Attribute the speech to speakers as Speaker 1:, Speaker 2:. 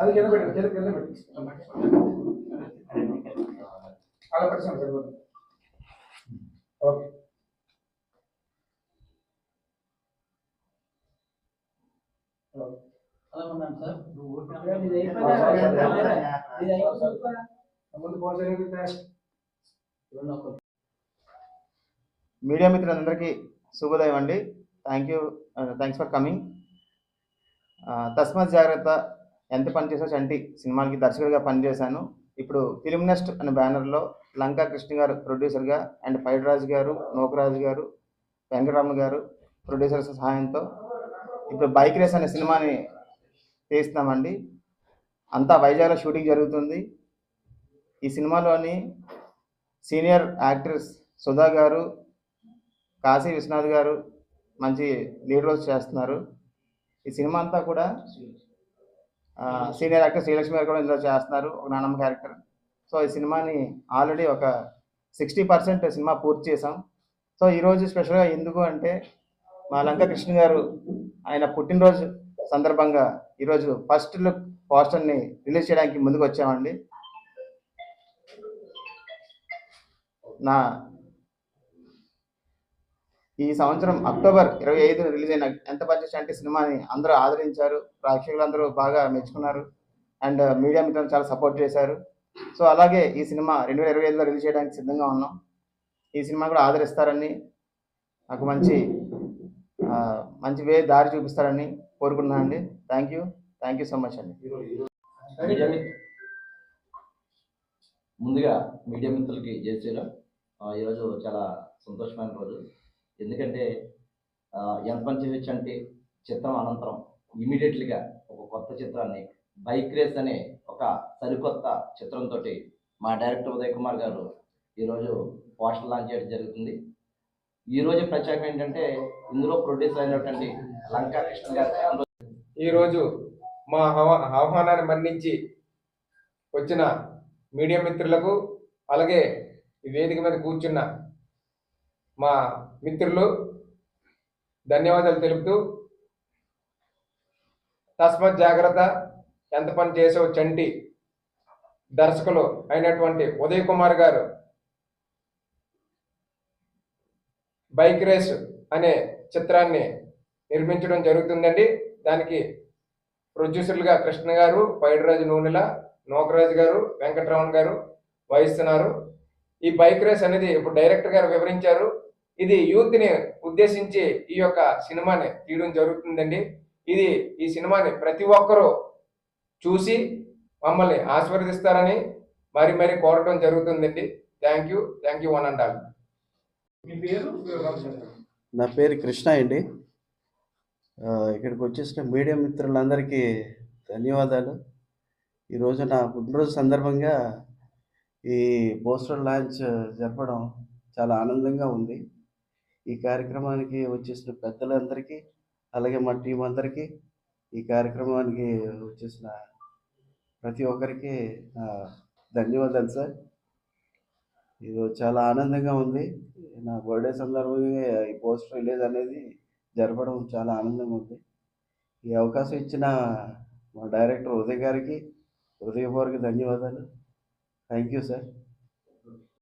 Speaker 1: అది కింద పెట్టు కింద కింద పెట్టు అలా పెట్టాను సరిపోతుంది ఓకే ముందు ఫోన్ చేయండి
Speaker 2: మీడియా మిత్రులందరికీ శుభోదయం అండి. Thank you thanks for coming తస్మత్ జాగ్రత్త ఎంత పనిచేసా చంటి సినిమాలకి దర్శకుడిగా పనిచేశాను. ఇప్పుడు ఫిలిం నెస్ట్ అనే బ్యానర్లో లంకా కృష్ణ గారు ప్రొడ్యూసర్గా అండ్ ఫైడ్ రాజు గారు నోకరాజు గారు వెంకటరమణ గారు ప్రొడ్యూసర్స్ సహాయంతో ఇప్పుడు బైక్ రేస్ అనే సినిమాని తీస్తున్నామండి. అంతా వైజాగ్లో షూటింగ్ జరుగుతుంది. ఈ సినిమాలోని సీనియర్ యాక్ట్రెస్ సుధా గారు కాశీ విశ్వనాథ్ గారు మంచి లీడ్ రోల్స్ చేస్తున్నారు. ఈ సినిమా అంతా కూడా సీనియర్ యాక్టర్ శ్రీలక్ష్మి గారు కూడా ఇందులో చేస్తున్నారు ఒక నానమ్మ క్యారెక్టర్. సో ఈ సినిమాని ఆల్రెడీ ఒక సిక్స్టీ పర్సెంట్ సినిమా పూర్తి చేసాం సో ఈరోజు స్పెషల్గా ఎందుకు అంటే మా లంక కృష్ణ గారు ఆయన పుట్టినరోజు సందర్భంగా ఈరోజు ఫస్ట్ లుక్ పోస్టర్ని రిలీజ్ చేయడానికి ముందుకు వచ్చామండి. నా ఈ సంవత్సరం అక్టోబర్ ఇరవై ఐదు రిలీజ్ అయిన ఎంత పనిచేసి అంటే సినిమాని అందరూ ఆదరించారు. ప్రేక్షకులందరూ బాగా మెచ్చుకున్నారు. అండ్ మీడియా మిత్రులు చాలా సపోర్ట్ చేశారు. సో అలాగే ఈ సినిమా రెండు వేల ఇరవై ఐదులో రిలీజ్ చేయడానికి సిద్ధంగా ఉన్నాం. ఈ సినిమా కూడా ఆదరిస్తారని నాకు మంచి మంచి వే దారి చూపిస్తారని కోరుకున్నాను అండి. Thank you thank you so much అండి.
Speaker 3: ముందుగా మీడియా మిత్రులకి జయ శ్రీరామ్. ఈరోజు చాలా సంతోషమైన రోజు. ఎందుకంటే ఎంత పని చేయొచ్చు అంటే చిత్రం అనంతరం ఇమీడియట్లీగా ఒక కొత్త చిత్రాన్ని బైక్ రేస్ అనే ఒక సరికొత్త చిత్రంతో మా డైరెక్టర్ ఉదయ్ కుమార్ గారు ఈరోజు పోస్టర్ లాంచ్ చేయడం జరుగుతుంది. ఈ రోజు ప్రత్యేకం ఏంటంటే ఇందులో ప్రొడ్యూసర్ అయినటువంటి లంకా కృష్ణ గారు
Speaker 1: ఈరోజు మా ఆహ్వానాన్ని మన్నించి వచ్చిన మీడియా మిత్రులకు అలాగే ఈ వేదిక మీద కూర్చున్న మా మిత్రులు ధన్యవాదాలు తెలుపుతూ తస్మత్ జాగ్రత్త ఎంత పని చేసావు చంటి దర్శకులు అయినటువంటి ఉదయ్ కుమార్ గారు. బైక్ రేస్ అనే చిత్రాన్ని నిర్మించడం జరుగుతుందండి. దానికి ప్రొడ్యూసర్లుగా కృష్ణ గారు పైడిరాజు నూనెల నోకరాజు గారు వెంకటరమణ గారు వహిస్తున్నారు. ఈ బైక్ రేస్ అనేది ఇప్పుడు డైరెక్టర్ గారు వివరించారు. ఇది యూత్ని ఉద్దేశించి ఈ యొక్క సినిమాని తీయడం జరుగుతుందండి. ఇది ఈ సినిమాని ప్రతి ఒక్కరూ చూసి మమ్మల్ని ఆశీర్వదిస్తారని మరి మరి కోరటం జరుగుతుందండి. Thank you thank you one and all. మీ పేరు?
Speaker 4: నా పేరు కృష్ణ అండి. ఇక్కడికి వచ్చేసిన మీడియా మిత్రులందరికీ ధన్యవాదాలు. ఈరోజు నా పుట్టినరోజు సందర్భంగా ఈ పోస్టర్ లాంచ్ జరపడం చాలా ఆనందంగా ఉంది. ఈ కార్యక్రమానికి వచ్చేసిన పెద్దలందరికీ అలాగే మా టీం అందరికీ ఈ కార్యక్రమానికి వచ్చేసిన ప్రతి ఒక్కరికి ధన్యవాదాలు సార్. ఇది చాలా ఆనందంగా ఉంది. నా బర్త్డే సందర్భంగా ఈ పోస్టర్ రిలీజ్ అనేది జరపడం చాలా ఆనందంగా ఉంది. ఈ అవకాశం ఇచ్చిన మా డైరెక్టర్ ఉదయ్ గారికి హృదయపూర్వక ధన్యవాదాలు. Thank you sir